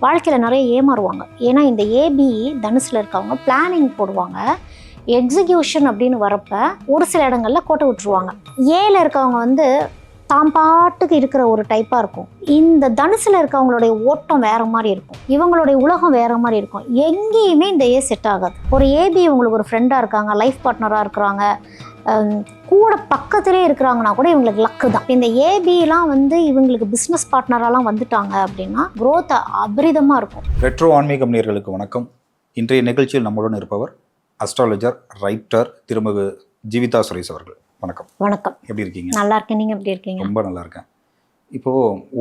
வாழ்க்கையில் நிறைய ஏமாறுவாங்க. ஏன்னா இந்த ஏபிஇ தனுசில் இருக்கவங்க பிளானிங் போடுவாங்க. எக்ஸிக்யூஷன் அப்படின்னு வரப்ப ஒரு சில இடங்களில் கோட்டை விட்டுருவாங்க. ஏல இருக்கவங்க வந்து தாம் பாட்டுக்கு இருக்கிற ஒரு டைப்பாக இருக்கும். இந்த தனுசில் இருக்கவங்களுடைய ஓட்டம் வேறு மாதிரி இருக்கும். இவங்களுடைய உலகம் வேறு மாதிரி இருக்கும். எங்கேயுமே இந்த ஏ செட் ஆகாது. ஒரு ஏபி இவங்களுக்கு ஒரு ஃப்ரெண்டாக இருக்காங்க லைஃப் பார்ட்னராக இருக்கிறாங்க கூட பக்கத்திலே இருக்கிறாங்கன்னா கூட இவங்களுக்கு லக்கு தான். இந்த ஏபிலாம் வந்து இவங்களுக்கு பிஸ்னஸ் பார்ட்னராலாம் வந்துட்டாங்க அப்படின்னா growth அபரிதமாக இருக்கும். ரெட்ரோ ஆன்மீகம் நேயர்களுக்கு வணக்கம். இன்றைய நிகழ்ச்சியில் நம்முடன் இருப்பவர் அஸ்ட்ராலஜர் ரைட்டர் திருமிகு ஜீவிதா சுரேஷ் அவர்கள். வணக்கம். வணக்கம். எப்படி இருக்கீங்க? நல்லா இருக்கேன். நீங்கள் எப்படி இருக்கீங்க? ரொம்ப நல்லா இருக்கேன். இப்போ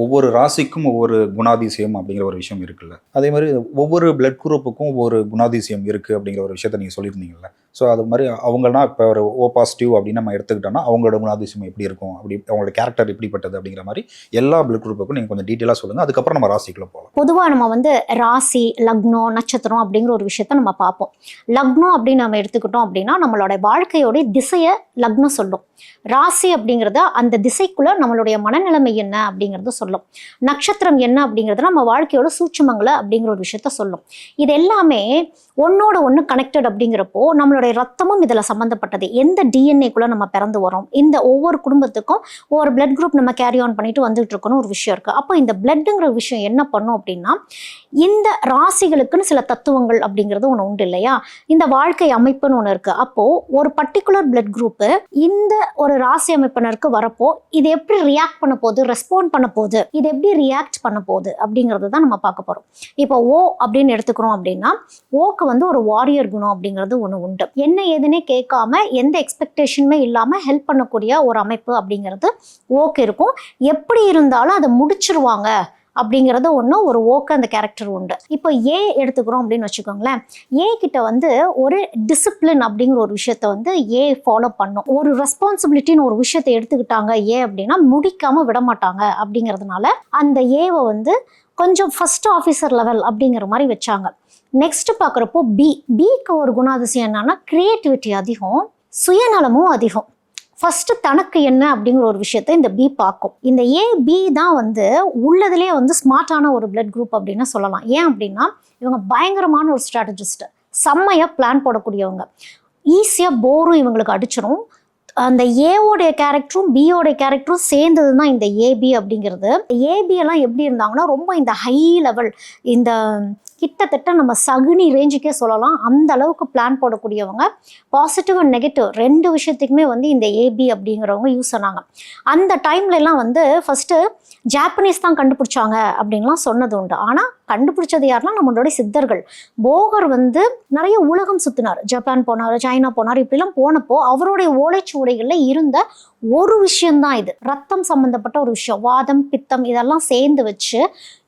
ஒவ்வொரு ராசிக்கும் ஒவ்வொரு குணாதிசயம் அப்படிங்கிற ஒரு விஷயம் இருக்குல்ல. அதே மாதிரி ஒவ்வொரு பிளட் குரூப்புக்கும் ஒவ்வொரு குணாதிசயம் இருக்கு அப்படிங்கிற ஒரு விஷயத்த நீங்க சொல்லியிருந்தீங்கல்ல. ஸோ அது மாதிரி அவங்கன்னா இப்போ ஒரு ஓ பாசிட்டிவ் அப்படின்னு நம்ம எடுத்துக்கிட்டோம்னா அவங்களோட குணாதிசயம் எப்படி இருக்கும்? அப்படி அவங்களோட கேரக்டர் எப்படிப்பட்டது அப்படிங்கிற மாதிரி எல்லா பிளட் குரூப்புக்கும் நீங்கள் கொஞ்சம் டீட்டெயிலாக சொல்லுங்க. அதுக்கப்புறம் நம்ம ராசிக்குள்ள போகலாம் பொதுவாக நம்ம வந்து ராசி லக்னம் நட்சத்திரம் அப்படிங்கிற ஒரு விஷயத்த நம்ம பார்ப்போம். லக்னம் அப்படின்னு நம்ம எடுத்துக்கிட்டோம் அப்படின்னா நம்மளோட வாழ்க்கையோடைய திசையை லக்னம் சொல்லும். ராசி அப்படிங்கிறத அந்த திசைக்குள்ளே நம்மளுடைய மனநிலைமை என்ன அப்படிங்கிறத சொல்லும். நட்சத்திரம் என்ன அப்படிங்கிறது நம்ம வாழ்க்கையோட சூட்சுமங்களை அப்படிங்கிற ஒரு விஷயத்த சொல்லும். இது எல்லாமே ஒன்னோட ஒன்று கனெக்டட் அப்படிங்கிறப்போ நம்மளுடைய ரத்தமும் இதில் சம்மந்தப்பட்டது எந்த டிஎன்ஏக்குள்ளே நம்ம பிறந்து வரோம் இந்த ஒவ்வொரு குடும்பத்துக்கும் ஒவ்வொரு பிளட் குரூப் நம்ம கேரி ஆன் பண்ணிட்டு வந்துட்டு இருக்கணும் ஒரு விஷயம் இருக்குது அப்போ இந்த பிளட்டுங்கிற விஷயம் என்ன பண்ணும் அப்படின்னா இந்த ராசிகளுக்குன்னு சில தத்துவங்கள் அப்படிங்கிறது ஒன்று உண்டு இல்லையா? இந்த வாழ்க்கை அமைப்புன்னு ஒன்று இருக்குது அப்போது ஒரு பர்டிகுலர் பிளட் குரூப்பு இந்த ஒரு ராசி அமைப்பினருக்கு வரப்போ இது எப்படி ரியாக்ட் பண்ண போகுது ரெஸ்பாண்ட் பண்ண போகுது இது எப்படி ரியாக்ட் பண்ண போகுது அப்படிங்கிறது தான் நம்ம பார்க்க போகிறோம் இப்போ ஓ அப்படின்னு எடுத்துக்கிறோம் அப்படின்னா ஓக்கு வந்து ஒரு வாரியர் குணம் அப்படிங்கிறது ஒன்று உண்டு. என்ன ஏதுன்னே கேட்காம எந்த எக்ஸ்பெக்டேஷனுமே இல்லாமல் ஹெல்ப் பண்ணக்கூடிய ஒரு அமைப்பு அப்படிங்கிறது ஓக்கு இருக்கும். எப்படி இருந்தாலும் அதை முடிச்சிருவாங்க அப்படிங்கிறது ஒன்று ஒரு ஓக்க அந்த கேரக்டர் உண்டு. இப்போ ஏ எடுத்துக்கிறோம் அப்படின்னு வச்சுக்கோங்களேன். ஏ கிட்ட வந்து ஒரு டிசிப்ளின் அப்படிங்கிற ஒரு விஷயத்த வந்து ஏ ஃபாலோ பண்ணும். ஒரு ரெஸ்பான்சிபிலிட்டின்னு ஒரு விஷயத்தை எடுத்துக்கிட்டாங்க ஏ அப்படின்னா முடிக்காமல் விட மாட்டாங்க அப்படிங்கிறதுனால அந்த ஏவை வந்து கொஞ்சம் ஃபஸ்ட் ஆஃபீஸர் லெவல் அப்படிங்கிற மாதிரி வச்சாங்க. நெக்ஸ்ட் பார்க்குறப்போ பி பிக்கு ஒரு குணாதிசயம் என்னன்னா கிரியேட்டிவிட்டி அதிகம் சுயநலமும் அதிகம். ஃபஸ்ட்டு தனக்கு என்ன அப்படிங்கிற ஒரு விஷயத்த இந்த பி பார்க்கும். இந்த ஏ பி தான் வந்து உள்ளதுலேயே வந்து ஸ்மார்ட்டான ஒரு பிளட் குரூப் அப்படின்னு சொல்லலாம். ஏன் அப்படின்னா இவங்க பயங்கரமான ஒரு ஸ்ட்ராட்டஜிஸ்ட்டு செம்மையாக பிளான் போடக்கூடியவங்க. ஈஸியாக போரும் இவங்களுக்கு அடிச்சிடும் அந்த ஏவோடைய கேரக்டரும் பியோடைய கேரக்டரும் சேர்ந்தது தான் இந்த ஏபி அப்படிங்கிறது. ஏபி எல்லாம் எப்படி இருந்தாங்கன்னா ரொம்ப இந்த ஹை லெவல் இந்த கிட்டத்தட்ட நம்ம சகுனி ரேஞ்சுக்கே சொல்லலாம். அந்த அளவுக்கு பிளான் போடக்கூடியவங்க. பாசிட்டிவ் அண்ட் நெகட்டிவ் ரெண்டு விஷயத்துக்குமே வந்து இந்த ஏபி அப்படிங்கிறவங்க யூஸ் பண்ணாங்க அந்த டைம்லலாம் வந்து ஃபஸ்ட்டு ஜாப்பனீஸ் தான் கண்டுபிடிச்சாங்க அப்படின்லாம் சொன்னது உண்டு. ஆனால் கண்டுபிடிச்சது யாருன்னா நம்மளுடைய சித்தர்கள். போகர் வந்து நிறைய உலகம் சுத்தினார். ஜப்பான் போனார் சைனா போனார் இப்படிலாம் போனப்போ அவருடைய ஓலைச்சுவடைகளில் இருந்த ஒரு விஷயம்தான் இது. ரத்தம் சம்பந்தப்பட்ட ஒரு விஷயம். வாதம் பித்தம் இதெல்லாம் சேர்ந்து வச்சு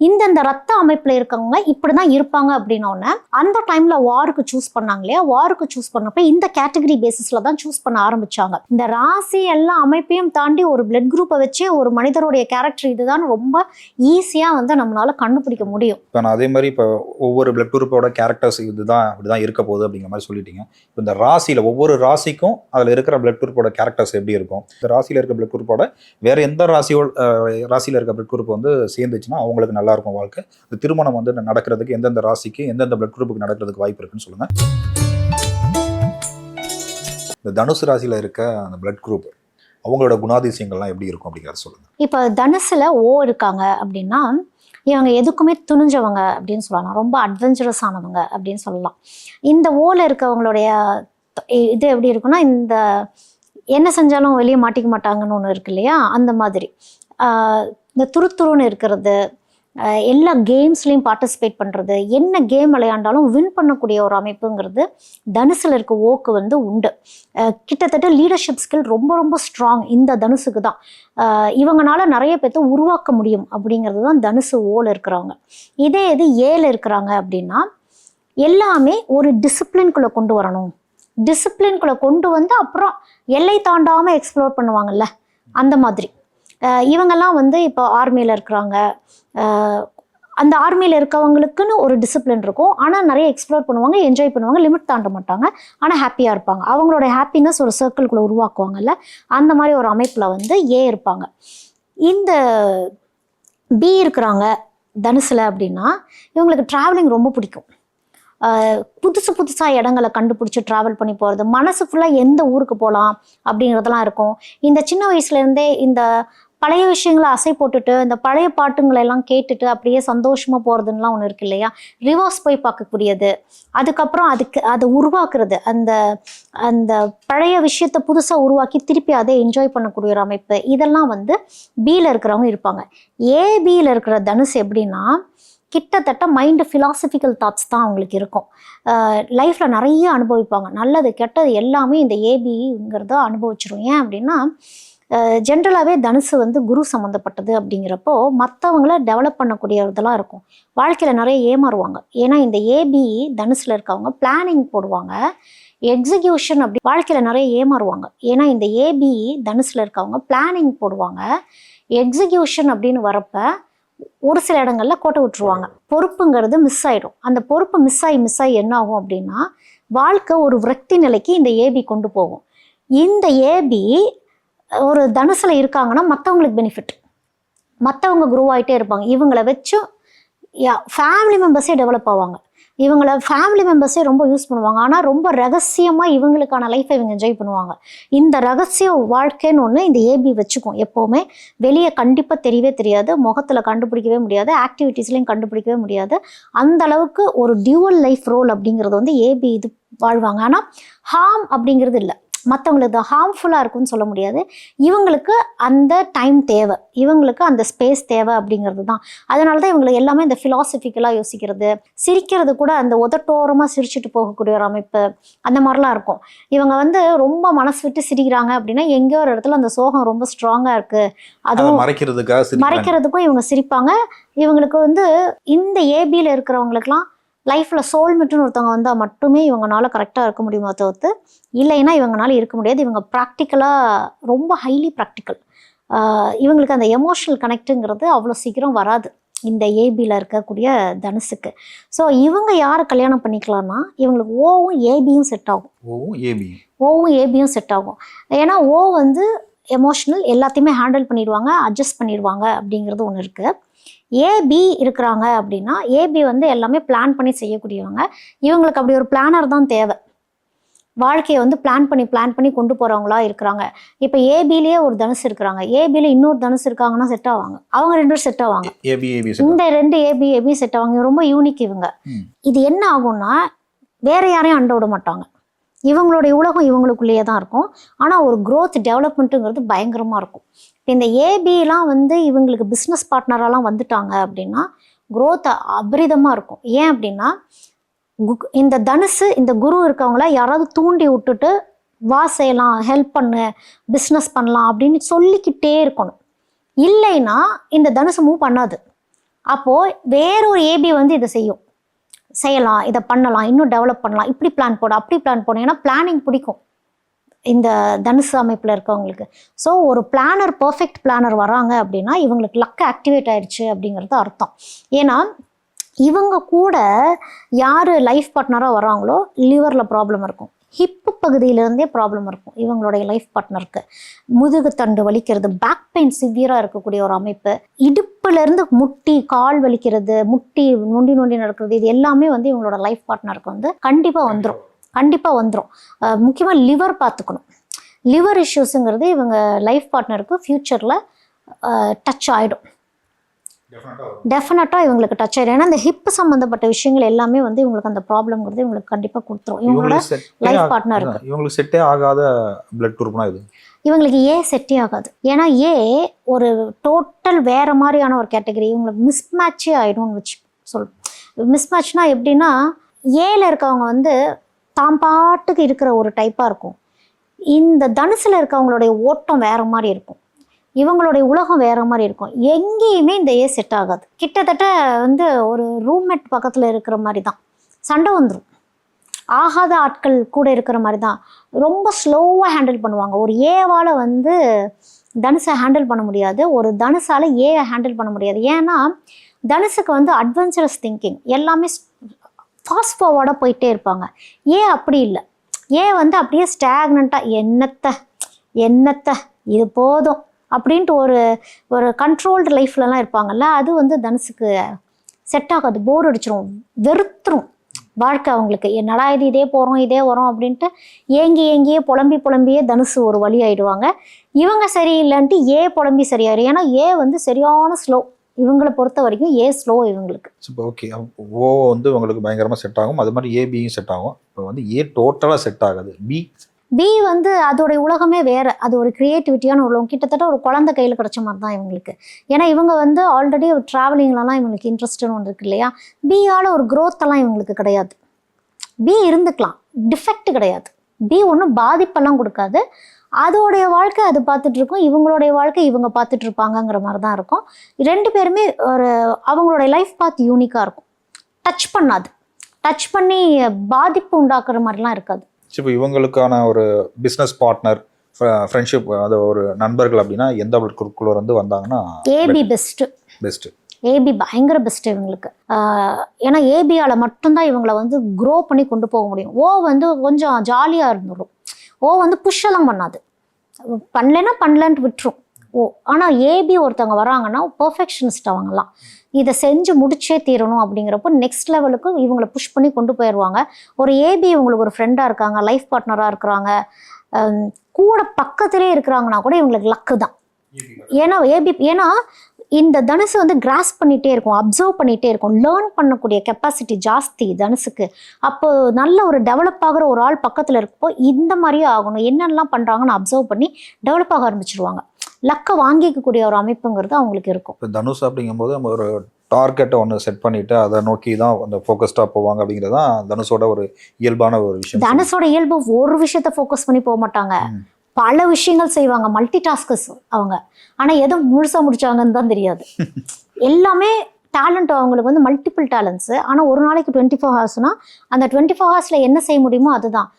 இந்தந்த ரத்த அமைப்பில் இருக்கவங்க இப்படி தான் இருப்பாங்க அப்படின்னோடனே அந்த டைம்ல வாருக்கு சூஸ் பண்ணாங்க இல்லையா? வாருக்கு சூஸ் பண்ணப்ப இந்த கேட்டகரி பேசிஸ்ல தான் சூஸ் பண்ண ஆரம்பிச்சாங்க. இந்த ராசி எல்லா அமைப்பையும் தாண்டி ஒரு பிளட் குரூப்பை வச்சு ஒரு மனிதருடைய கேரக்டர் இதுதான் ரொம்ப ஈஸியாக வந்து நம்மளால கண்டுபிடிக்க முடியும். இப்போ நான் அதே மாதிரி இப்போ ஒவ்வொரு பிளட் குரூப்போட கேரக்டர்ஸ் இதுதான் இப்படிதான் இருக்க போகுது அப்படிங்கிற மாதிரி சொல்லிட்டீங்க. இப்போ இந்த ராசியில் ஒவ்வொரு ராசிக்கும் அதில் இருக்கிற பிளட் குரூப்போட கேரக்டர்ஸ் எப்படி இருக்கும்? இந்த ராசியில் இருக்க பிளட் குரூப்போட வேறு எந்த ராசியோ ராசியில் இருக்க பிளட் குரூப் வந்து சேர்ந்துச்சுன்னா அவங்களுக்கு நல்லாயிருக்கும் வாழ்க்கை. இந்த திருமணம் வந்து நடக்கிறதுக்கு எந்தெந்த ராசிக்கு எந்தெந்த பிளட் குரூப்புக்கு நடக்கிறதுக்கு வாய்ப்பு இருக்குன்னு சொல்லுங்கள் இந்த தனுசு ராசியில் இருக்க அந்த பிளட் குரூப் அவங்களோட குணாதிசயங்கள்லாம் எப்படி இருக்கும் அப்படிங்கிறத சொல்லுங்கள் இப்போ தனுசில் ஓ இருக்காங்க அப்படின்னா இவங்க எதுக்குமே துணிஞ்சவங்க அப்படின்னு சொல்லலாம். ரொம்ப அட்வென்ச்சரஸ் ஆனவங்க அப்படின்னு சொல்லலாம். இந்த ஓல இருக்கவங்களுடைய இது எப்படி இருக்குன்னா இந்த என்ன செஞ்சாலும் வெளியே மாட்டிக்க மாட்டாங்கன்னு ஒன்று இருக்கு இல்லையா? அந்த மாதிரி. இந்த துருத்துருன்னு இருக்கிறது எல்லா கேம்ஸ்லேயும் பார்ட்டிசிபேட் பண்ணுறது என்ன கேம் விளையாண்டாலும் வின் பண்ணக்கூடிய ஒரு அமைப்புங்கிறது தனுசில் இருக்க ஓக்கு வந்து உண்டு. கிட்டத்தட்ட லீடர்ஷிப் ஸ்கில் ரொம்ப ரொம்ப ஸ்ட்ராங் இந்த தனுசுக்கு தான். இவங்களால இவங்கனால நிறைய பேர்த்த உருவாக்க முடியும் அப்படிங்கிறது தான் தனுசு ஓல இருக்கிறவங்க. இதே இது ஏல இருக்கிறாங்க அப்படின்னா எல்லாமே ஒரு டிசிப்ளின்குள்ளே கொண்டு வரணும். டிசிப்ளின்குள்ளே கொண்டு வந்து அப்புறம் எல்லை தாண்டாமல் எக்ஸ்ப்ளோர் பண்ணுவாங்கல்ல அந்த மாதிரி. இவங்கெல்லாம் வந்து இப்போ ஆர்மியில் இருக்கிறாங்க. அந்த ஆர்மியில் இருக்கவங்களுக்குன்னு ஒரு டிசிப்ளின் இருக்கும். ஆனால் நிறைய எக்ஸ்ப்ளோர் பண்ணுவாங்க என்ஜாய் பண்ணுவாங்க லிமிட் தாண்ட மாட்டாங்க. ஆனால் ஹாப்பியாக இருப்பாங்க. அவங்களோட ஹாப்பினஸ் ஒரு சர்க்கிள்குள்ளே உருவாக்குவாங்கல்ல அந்த மாதிரி ஒரு அமைப்பில் வந்து ஏ இருப்பாங்க. இந்த பி இருக்கிறாங்க தனுசில் அப்படின்னா இவங்களுக்கு ட்ராவலிங் ரொம்ப பிடிக்கும். புதுசு புதுசாக இடங்களை கண்டுபிடிச்சி ட்ராவல் பண்ணி போகிறது மனசு ஃபுல்லாக எந்த ஊருக்கு போகலாம் அப்படிங்கிறதெல்லாம் இருக்கும். இந்த சின்ன வயசுலேருந்தே இந்த பழைய விஷயங்களை அசை போட்டுட்டு இந்த பழைய பாட்டுங்களை எல்லாம் கேட்டுட்டு அப்படியே சந்தோஷமாக போகிறதுலாம் ஒன்று இருக்கு இல்லையா? ரிவர்ஸ் போய் பார்க்கக்கூடியது. அதுக்கப்புறம் அதுக்கு அதை உருவாக்குறது. அந்த அந்த பழைய விஷயத்தை புதுசாக உருவாக்கி திருப்பி அதை என்ஜாய் பண்ணக்கூடிய ஒரு அமைப்பு. இதெல்லாம் வந்து பியில் இருக்கிறவங்க இருப்பாங்க. ஏபியில் இருக்கிற தனுஷ் எப்படின்னா கிட்டத்தட்ட மைண்டு ஃபிலாசபிக்கல் தாட்ஸ் தான் அவங்களுக்கு இருக்கும். லைஃப்பில் நிறைய அனுபவிப்பாங்க. நல்லது கெட்டது எல்லாமே இந்த ஏபிங்கிறத அனுபவிச்சிரும். ஏன் அப்படின்னா ஜென்ரலாகவே தனுசு வந்து குரு சம்மந்தப்பட்டது அப்படிங்கிறப்போ மற்றவங்கள டெவலப் பண்ணக்கூடியதெல்லாம் இருக்கும். வாழ்க்கையில் நிறைய ஏமாறுவாங்க. ஏன்னா இந்த ஏபி தனுசில் இருக்கவங்க பிளானிங் போடுவாங்க. எக்ஸிக்யூஷன் அப்படி வாழ்க்கையில் நிறைய ஏமாறுவாங்க. ஏன்னா இந்த ஏபி தனுசில் இருக்கவங்க பிளானிங் போடுவாங்க. எக்ஸிக்யூஷன் அப்படின்னு வரப்ப ஒரு சில இடங்களில் கோட்டை விட்டுருவாங்க. பொறுப்புங்கிறது மிஸ் ஆகிடும் அந்த பொறுப்பு மிஸ் ஆகி மிஸ் ஆகி என்ன ஆகும் அப்படின்னா வாழ்க்கை ஒரு விரக்தி நிலைக்கு இந்த ஏபி கொண்டு போகும். இந்த ஏபி ஒரு தனுசில் இருக்காங்கன்னா மற்றவங்களுக்கு பெனிஃபிட் மற்றவங்க குரோ ஆகிட்டே இருப்பாங்க. இவங்களை யா ஃபேமிலி மெம்பர்ஸே டெவலப் ஆவாங்க. இவங்கள ஃபேமிலி மெம்பர்ஸே ரொம்ப யூஸ் பண்ணுவாங்க. ஆனால் ரொம்ப ரகசியமாக இவங்களுக்கான லைஃப்பை இவங்க என்ஜாய் பண்ணுவாங்க. இந்த ரகசிய வாழ்க்கைன்னு ஒன்று இந்த ஏபி வச்சுக்கும். எப்போவுமே வெளியே கண்டிப்பாக தெரியவே தெரியாது. முகத்தில் கண்டுபிடிக்கவே முடியாது. ஆக்டிவிட்டீஸ்லையும் கண்டுபிடிக்கவே முடியாது. அந்த அளவுக்கு ஒரு டியூவல் லைஃப் ரோல் அப்படிங்கிறது வந்து ஏபி இது வாழ்வாங்க. ஆனால் ஹார்ம் அப்படிங்கிறது இல்லை. மற்றவங்களுக்கு ஹார்ம்ஃபுல்லாக இருக்கும்னு சொல்ல முடியாது. இவங்களுக்கு அந்த டைம் தேவை. இவங்களுக்கு அந்த ஸ்பேஸ் தேவை அப்படிங்கிறது தான். அதனால தான் இவங்களுக்கு எல்லாமே இந்த ஃபிலாசபிக்கலாக யோசிக்கிறது. சிரிக்கிறது கூட அந்த உதட்டோரமாக சிரிச்சுட்டு போகக்கூடிய ஒரு அமைப்பு. அந்த மாதிரிலாம் இருக்கும். இவங்க வந்து ரொம்ப மனசு விட்டு சிரிக்கிறாங்க அப்படின்னா எங்கேயோ ஒரு இடத்துல அந்த சோகம் ரொம்ப ஸ்ட்ராங்காக இருக்குது அதை அதுவும் மறைக்கிறதுக்காக. மறைக்கிறதுக்கும் இவங்க சிரிப்பாங்க. இவங்களுக்கு வந்து இந்த ஏபியில் இருக்கிறவங்களுக்குலாம் லைஃப்பில் சோல்மெட்டுன்னு ஒருத்தவங்க வந்தால் மட்டுமே இவங்கனால கரெக்டாக இருக்க முடியுமா தவிர்த்து இல்லைன்னா இவங்கனால இருக்க முடியாது. இவங்க ப்ராக்டிக்கலாக ரொம்ப ஹைலி ப்ராக்டிக்கல் இவங்களுக்கு அந்த எமோஷனல் கனெக்ட்டுங்கிறது அவ்வளோ சீக்கிரம் வராது. இந்த ஏபியில் இருக்கக்கூடிய தனுசுக்கு. ஸோ இவங்க யாரை கல்யாணம் பண்ணிக்கலாம்னா இவங்களுக்கு ஓவும் ஏபியும் செட் ஆகும். ஓவும் ஏபி ஓவும் ஏபியும் செட் ஆகும். ஏன்னா ஓ வந்து எமோஷனல் எல்லாத்தையுமே ஹேண்டில் பண்ணிடுவாங்க அட்ஜஸ்ட் பண்ணிடுவாங்க அப்படிங்கிறது ஒன்று இருக்குது ஏபி இருக்கிறாங்க அப்படின்னா ஏபி வந்து எல்லாமே பிளான் பண்ணி செய்யக்கூடியவங்க. இவங்களுக்கு அப்படி ஒரு பிளானர் தான் தேவை. வாழ்க்கையை வந்து பிளான் பண்ணி பிளான் பண்ணி கொண்டு போகிறவங்களா இருக்கிறாங்க. இப்போ ஏபிலேயே ஒரு தனுசு இருக்கிறாங்க. ஏபியில் இன்னொரு தனுசு இருக்காங்கன்னா செட் ஆவாங்க. அவங்க ரெண்டு பேரும் செட் ஆவாங்க. இந்த ரெண்டு ஏபி ஏபி செட் ஆவாங்க. ரொம்ப யூனிக் இவங்க. இது என்ன ஆகும்னா வேற யாரையும் அண்ட விட மாட்டாங்க. இவங்களுடைய உலகம் இவங்களுக்குள்ளேயே தான் இருக்கும். ஆனால் ஒரு growth டெவலப்மெண்ட்டுங்கிறது பயங்கரமாக இருக்கும். இந்த ஏபிலாம் வந்து இவங்களுக்கு பிஸ்னஸ் பார்ட்னரெல்லாம் வந்துட்டாங்க அப்படின்னா குரோத்தை அபரிதமாக இருக்கும். ஏன் அப்படின்னா இந்த தனுசு இந்த குரு இருக்கவங்கள யாராவது தூண்டி விட்டுட்டு வா செய்யலாம் ஹெல்ப் பண்ணு பிஸ்னஸ் பண்ணலாம் அப்படின்னு சொல்லிக்கிட்டே இருக்கணும். இல்லைன்னா இந்த தனுசு மூவ் பண்ணாது. அப்போது வேறொரு ஏபி வந்து இதை செய்யும். செய்யலாம் இதை பண்ணலாம் இன்னும் டெவலப் பண்ணலாம் இப்படி பிளான் போடு அப்படி பிளான் போடு. ஏன்னா பிளானிங் பிடிக்கும். இந்த தனுசு அமைப்பில் இருக்கவங்களுக்கு. ஸோ ஒரு பிளானர் பர்ஃபெக்ட் பிளானர் வராங்க அப்படின்னா இவங்களுக்கு லக் ஆக்டிவேட் ஆயிடுச்சு அப்படிங்கிறது அர்த்தம். ஏன்னா இவங்க கூட யார் லைஃப் பார்ட்னராக வராங்களோ லிவரில் ப்ராப்ளம் இருக்கும். ஹிப்பு பகுதியிலேருந்தே ப்ராப்ளம் இருக்கும் இவங்களுடைய லைஃப் பார்ட்னருக்கு முதுகு தண்டு வலிக்கிறது பேக் பெயின் சிவியராக இருக்கக்கூடிய ஒரு அமைப்பு. இடுப்புலேருந்து முட்டி கால் வலிக்கிறது முட்டி நொண்டி நொண்டி நடக்கிறது இது எல்லாமே வந்து இவங்களோட லைஃப் பார்ட்னருக்கு வந்து கண்டிப்பாக வந்துடும் கண்டிப்பாக வந்துடும் முக்கியமாக லிவர் பார்த்துக்கணும். லிவர் இஷ்யூஸுங்கிறது இவங்க லைஃப் பார்ட்னருக்கு ஃப்யூச்சரில் டச் ஆகிடும் டெஃபினட்டாக இவங்களுக்கு டச் ஆயிடும். ஏன்னா இந்த ஹிப் சம்மந்தப்பட்ட விஷயங்கள் எல்லாமே வந்து இவங்களுக்கு அந்த ப்ராப்ளம்ங்கிறது இவங்களுக்கு கண்டிப்பாக கொடுத்துரும். இவங்களோட லைஃப் பார்ட்னருக்கு இவங்களுக்கு செட்டே ஆகாத பிளட் குரூப்னா இது இவங்களுக்கு ஏ செட்டே ஆகாது? ஏன்னா ஏ ஒரு டோட்டல் வேற மாதிரியான ஒரு கேட்டகரி இவங்களுக்கு மிஸ்மேட்சே ஆயிடும்னு வச்சு சொல் மிஸ்மேட்ச்னா எப்படின்னா ஏல இருக்கவங்க வந்து தாம் பாட்டுக்கு இருக்கிற ஒரு டைப்பாக இருக்கும். இந்த தனுசில் இருக்கவங்களுடைய ஓட்டம் வேறு மாதிரி இருக்கும். இவங்களுடைய உலகம் வேற மாதிரி இருக்கும். எங்கேயுமே இந்த ஏ செட் ஆகாது. கிட்டத்தட்ட வந்து ஒரு ரூம்மேட் பக்கத்தில் இருக்கிற மாதிரி தான் சண்டை வந்துடும் ஆகாத ஆட்கள் கூட இருக்கிற மாதிரி தான் ரொம்ப ஸ்லோவாக ஹேண்டில் பண்ணுவாங்க. ஒரு ஏவால் வந்து தனுசை ஹேண்டில் பண்ண முடியாது. ஒரு தனுசால ஏ ஹேண்டில் பண்ண முடியாது. ஏன்னா தனுசுக்கு வந்து அட்வென்ச்சரஸ் திங்கிங் எல்லாமே ஃபாஸ்ட் ஃபார்வர்டாக போயிட்டே இருப்பாங்க. ஏன் அப்படி இல்லை? ஏன் வந்து அப்படியே ஸ்டாக்னண்ட்டாக என்னத்த என்னத்த இது போதும் அப்படின்ட்டு ஒரு ஒரு கண்ட்ரோல்டு லைஃப்லலாம் இருப்பாங்கல்ல அது வந்து தனுசுக்கு செட் ஆகாது போர் அடிச்சிரும் வெறுத்துரும். வாழ்க்கை அவங்களுக்கு என்னடா இது இதே போகிறோம் இதே வரோம் அப்படின்ட்டு ஏங்கி ஏங்கியே புலம்பி புலம்பியே தனுசு ஒரு வழி ஆயிடுவாங்க. இவங்க சரியில்லைன்ட்டு ஏ புலம்பி சரியாயிடும் ஏன்னா ஏ வந்து சரியான ஸ்லோ இவங்களை பொறுத்த வரைக்கும் ஏ ஸ்லோ இவங்களுக்கு. இப்போ ஓகே ஓ வந்து உங்களுக்கு பயங்கரமாக செட் ஆகும். அது மாதிரி ஏபியும் செட் ஆகும். இப்போ வந்து ஏ டோட்டலாக செட் ஆகாது. பி பி வந்து அதோடைய உலகமே வேற. அது ஒரு கிரியேட்டிவிட்டியான உலகம். கிட்டத்தட்ட ஒரு குழந்தை கையில் கிடைச்ச மாதிரி தான் இவங்களுக்கு. ஏன்னா இவங்க வந்து ஆல்ரெடி ட்ராவலிங்லலாம் இவங்களுக்கு இன்ட்ரெஸ்ட்னு ஒன்று இருக்கு இல்லையா? பியால் ஒரு எல்லாம் இவங்களுக்கு கிடையாது. பி இருந்துக்கலாம். டிஃபெக்ட் கிடையாது. பி ஒன்றும் பாதிப்பெல்லாம் கொடுக்காது. அதோடைய வாழ்க்கை அது பார்த்துட்டு இருக்கும் இவங்களுடைய வாழ்க்கை இவங்க பார்த்துட்டு இருப்பாங்கங்கிற மாதிரி தான் இருக்கும். ரெண்டு பேருமே ஒரு அவங்களுடைய லைஃப் பாத் யூனிக்காக இருக்கும். டச் பண்ணாது. டச் பண்ணி பாதிப்பு உண்டாக்குற மாதிரிலாம் இருக்காது. இப்போ இவங்களுக்கான ஒரு பிஸ்னஸ் பார்ட்னர் ஃப்ரெண்ட்ஷிப் அது ஒரு நண்பர்கள் அப்படின்னா எந்த குரூப்புக்குள்ள இருந்து வந்தாங்கன்னா ஏபி பெஸ்ட்டு பெஸ்ட்டு ஏபி பயங்கர பெஸ்ட் இவங்களுக்கு. ஏன்னா ஏபியால மட்டும்தான் இவங்களை வந்து க்ரோ பண்ணி கொண்டு போக முடியும். ஓ வந்து கொஞ்சம் ஜாலியாக இருந்துடும் ஓ வந்து push எல்லாம் பண்ணாது. பண்ணலைன்னா பண்ணலன்ட்டு விட்டுரும். ஓ ஆனால் ஏபி ஒருத்தவங்க வராங்கன்னா பெர்ஃபெக்ஷனிஸ்ட் அவங்கலாம். இதை செஞ்சு முடிச்சே தீரணும் அப்படிங்கிறப்போ நெக்ஸ்ட் லெவலுக்கு இவங்களை புஷ் பண்ணி கொண்டு போயிடுவாங்க ஒரு ஏபி இவங்களுக்கு ஒரு ஃப்ரெண்டாக இருக்காங்க லைஃப் பார்ட்னராக இருக்கிறாங்க கூட பக்கத்திலே இருக்கிறாங்கன்னா கூட இவங்களுக்கு லக்கு தான். ஏன்னா ஏபி ஏன்னா இந்த தனுசு வந்து கிராஸ் பண்ணிகிட்டே இருக்கும் அப்சர்வ் பண்ணிகிட்டே இருக்கும். லேர்ன் பண்ணக்கூடிய கெப்பாசிட்டி ஜாஸ்தி தனுசுக்கு. அப்போ நல்ல ஒரு டெவலப் ஆகிற ஒரு ஆள் பக்கத்தில் இருக்கப்போ இந்த மாதிரியே ஆகணும். என்னென்னலாம் பண்ணுறாங்கன்னு அப்சர்வ் பண்ணி டெவலப் ஆக ஆரம்பிச்சிருவாங்க. லக்கை வாங்கிக்கக்கூடிய ஒரு அமைப்புங்கிறது அவங்களுக்கு இருக்கும். இப்போ தனுஷ் அப்படிங்கும்போது நம்ம ஒரு டார்கெட்டை ஒன்று செட் பண்ணிட்டு அதை நோக்கி தான் அந்த ஃபோக்கஸ்டாக போவாங்க அப்படிங்கிறது தான் தனுஷோட ஒரு இயல்பான ஒரு விஷயம். தனுஷோட இயல்பு ஒரு விஷயத்த ஃபோக்கஸ் பண்ணி போக மாட்டாங்க. பல விஷயங்கள் செய்வாங்க மல்டி டாஸ்கஸ் அவங்க. ஆனால் எதை முழுசாக முடிச்சாங்கன்னு தான் தெரியாது. எல்லாமே டேலண்ட் அவங்களுக்கு வந்து மல்டிபிள் டேலண்ட்ஸு ஆனால் ஒரு நாளைக்கு டுவெண்ட்டி ஃபோர் ஹவர்ஸ்னால் அந்த டுவெண்ட்டி ஃபோர் ஹவர்ஸில் என்ன செய்ய முடியுமோ அதுதான்.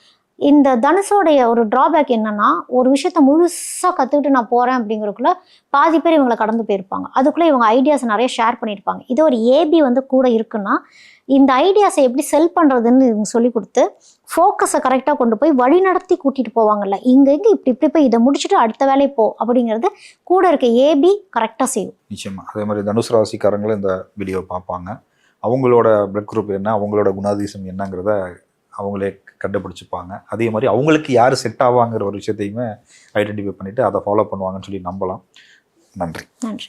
இந்த தனுஷோடைய ஒரு ட்ராபேக் என்னன்னா ஒரு விஷயத்த முழுசாக கற்றுக்கிட்டு நான் போகிறேன் அப்படிங்கிறதுக்குள்ள பாதி பேர் இவங்களை கடந்து போயிருப்பாங்க. அதுக்குள்ளே இவங்க ஐடியாஸ் நிறைய ஷேர் பண்ணியிருப்பாங்க. இது ஒரு ஏபி வந்து கூட இருக்குன்னா இந்த ஐடியாஸை எப்படி செல் பண்ணுறதுன்னு இவங்க சொல்லி கொடுத்து ஃபோக்கஸை கரெக்டாக கொண்டு போய் வழி நடத்தி கூட்டிகிட்டு போவாங்கல்ல. இங்கே இங்கே இப்படி இப்படி போய் இதை முடிச்சுட்டு அடுத்த வேலையை போ அப்படிங்கிறது கூட இருக்க ஏபி கரெக்டாக செய்யும். நிச்சயமாக அதே மாதிரி தனுஷ் ராசிக்காரங்களும் இந்த வீடியோ பார்ப்பாங்க. அவங்களோட பிளட் குரூப் என்ன அவங்களோட குணாதிசம் என்னங்கிறத அவங்களே கண்டுபிடிச்சிப்பாங்க. அதே மாதிரி அவங்களுக்கு யார் செட் ஆவாங்கிற ஒரு விஷயத்தையுமே ஐடென்டிஃபை பண்ணிவிட்டு அதை ஃபாலோ பண்ணுவாங்கன்னு சொல்லி நம்பலாம். நன்றி. நன்றி.